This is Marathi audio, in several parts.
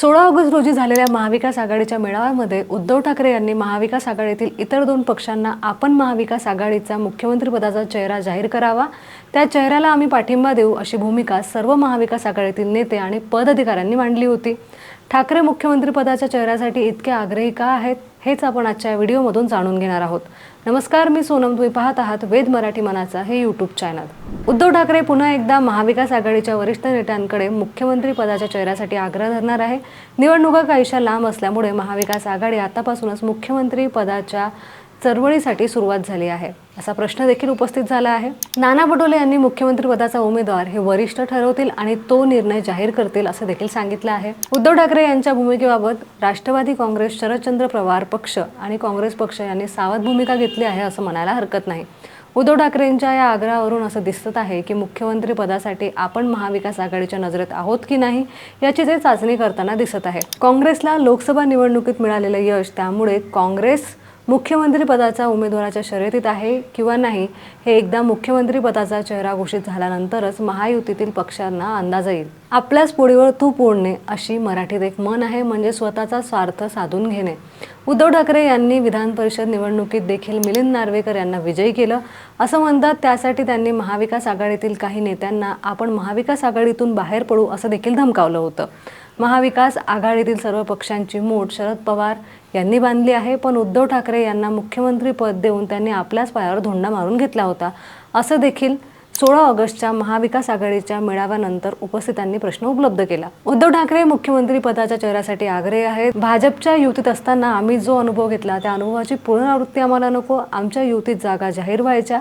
सोळा ऑगस्ट रोजी झालेल्या महाविकास आघाडीच्या मेळाव्यामध्ये उद्धव ठाकरे यांनी महाविकास आघाडीतील इतर दोन पक्षांना आपण महाविकास आघाडीचा मुख्यमंत्रीपदाचा चेहरा जाहीर करावा त्या चेहऱ्याला आम्ही पाठिंबा देऊ अशी भूमिका सर्व महाविकास आघाडीतील नेते आणि पदाधिकाऱ्यांनी मांडली होती. ठाकरे मुख्यमंत्रीपदाच्या चेहऱ्यासाठी इतके आग्रही का आहेत? हेच आपण आजच्या व्हिडिओमधून जाणून घेणार आहोत. नमस्कार मी सोनम तुम्ही पाहत आहात वेद मराठी मनाचा हे यूट्यूब चॅनल उद्धव ठाकरे पुन्हा एकदा महाविकास आघाडीच्या वरिष्ठ नेत्यांकडे मुख्यमंत्री पदाच्या चेहऱ्यासाठी आग्रह धरणार आहे. निवडणुका काहीशा लांब असल्यामुळे महाविकास आघाडी आतापासूनच मुख्यमंत्री पदाच्या चळवळीसाठी सुरुवात झाली आहे. असा प्रश्न देखील उपस्थित झाला आहे. नाना पटोले यांनी मुख्यमंत्रीपदाचा उमेदवार हे वरिष्ठ ठरवतील आणि तो निर्णय जाहीर करतील असं देखील सांगितलं आहे. उद्धव ठाकरे यांच्या भूमिकेबाबत राष्ट्रवादी काँग्रेस शरदचंद्र पवार पक्ष आणि काँग्रेस पक्ष यांनी सावध भूमिका घेतली आहे असं म्हणायला हरकत नाही. उद्धव ठाकरेंच्या या आग्रहावरून असं दिसत आहे की मुख्यमंत्री पदासाठी आपण महाविकास आघाडीच्या नजरेत आहोत की नाही याची ते चाचणी करताना दिसत आहे. काँग्रेसला लोकसभा निवडणुकीत मिळालेलं यश त्यामुळे काँग्रेस मुख्यमंत्रीपदाचा उमेदवाराच्या शर्यतीत आहे किंवा नाही हे एकदा मुख्यमंत्रीपदाचा चेहरा घोषित झाल्यानंतरच महायुतीतील पक्षांना अंदाज येईल. आपल्याच पोळीवर तूप पोडणे अशी मराठीत एक मन आहे म्हणजे स्वतःचा स्वार्थ साधून घेणे. उद्धव ठाकरे यांनी विधान परिषद निवडणुकीत देखील मिलिंद नार्वेकर यांना विजयी केलं. असं म्हणतात त्यासाठी त्यांनी महाविकास आघाडीतील काही नेत्यांना आपण महाविकास आघाडीतून बाहेर पडू असं देखील धमकावलं होतं. महाविकास आघाडीतील सर्व पक्षांची मोठ शरद पवार यांनी बांधली आहे पण उद्धव ठाकरे यांना मुख्यमंत्री पद देऊन त्यांनी आपल्याच पायावर धोंडा मारून घेतला होता. असं देखील सोळा ऑगस्टच्या महाविकास आघाडीच्या मेळाव्यानंतर उपस्थितांनी प्रश्न उपलब्ध केला. उद्धव ठाकरे मुख्यमंत्री पदाच्या चेहऱ्यासाठी आग्रही आहेत. भाजपच्या युतीत असताना आम्ही जो अनुभव घेतला त्या अनुभवाची पुनरावृत्ती आम्हाला नको. आमच्या युतीत जागा जाहीर व्हायच्या.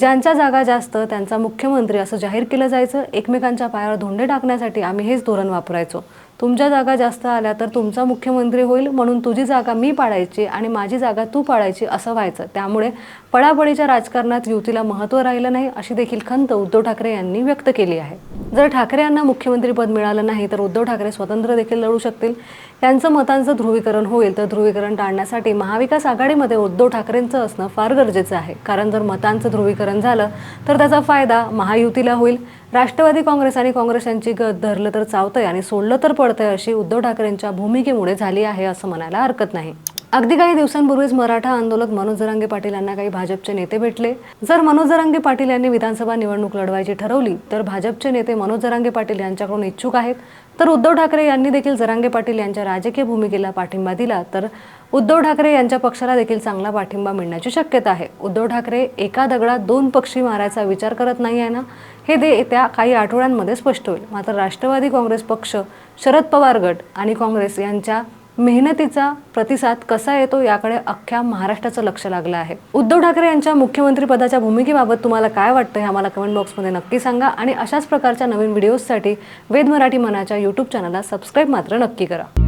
ज्यांच्या जागा जास्त त्यांचा मुख्यमंत्री असं जाहीर केलं जायचं एकमेकांच्या पायावर धोंडे टाकण्यासाठी आम्ही हेच धोरण वापरायचो. तुमच्या जागा जास्त आल्या तर तुमचा मुख्यमंत्री होईल म्हणून तुझी जागा मी पाडायची आणि माझी जागा तू पाडायची असं व्हायचं. त्यामुळे पळापळीच्या राजकारणात युतीला महत्त्व राहिलं नाही अशी देखील खंत उद्धव ठाकरे यांनी व्यक्त केली आहे. जर ठाकरे यांना मुख्यमंत्रीपद मिळालं नाही तर उद्धव ठाकरे स्वतंत्र देखील लढू शकतील. त्यांचं मतांचं ध्रुवीकरण होईल तर ध्रुवीकरण टाळण्यासाठी महाविकास आघाडीमध्ये उद्धव ठाकरेंचं असणं फार गरजेचं आहे. कारण जर मतांचं ध्रुवीकरण झालं तर त्याचा फायदा महायुतीला होईल. राष्ट्रवादी काँग्रेस आणि काँग्रेस यांची गत धरलं तर चावतंय आणि सोडलं तर पडतंय अशी उद्धव ठाकरेंच्या भूमिकेमुळे झाली आहे असं म्हणायला हरकत नाही. अगदी काही दिवसांपूर्वीच मराठा आंदोलक मनोज जरांगे पाटील यांना काही भाजपचे नेते भेटले. जर मनोज जरांगे पाटील यांनी विधानसभा निवडणूक लढवायची ठरवली तर भाजपचे नेते मनोज जरांगे पाटील यांच्याकडून इच्छुक आहेत. तर उद्धव ठाकरे यांनी देखील जरांगे पाटील यांच्या राजकीय भूमिकेला पाठिंबा दिला तर उद्धव ठाकरे यांच्या पक्षाला देखील चांगला पाठिंबा मिळण्याची शक्यता आहे. उद्धव ठाकरे एका दगडात दोन पक्षी मारायचा विचार करत नाही आहे ना? हे दे येत्या काही आठवड्यांमध्ये स्पष्ट होईल. मात्र राष्ट्रवादी काँग्रेस पक्ष शरद पवार गट आणि काँग्रेस यांच्या मेहनतीचा प्रतिसाद कसा येतो याकडे अख्ख्या महाराष्ट्राचं लक्ष लागलं आहे. उद्धव ठाकरे यांच्या मुख्यमंत्री पदाच्या भूमिकेबाबत तुम्हाला काय वाटतं हे आम्हाला कमेंट बॉक्समध्ये नक्की सांगा आणि अशाच प्रकारच्या नवीन व्हिडिओजसाठी वेद मराठी मनाच्या यूट्यूब चॅनलला सबस्क्राईब मात्र नक्की करा.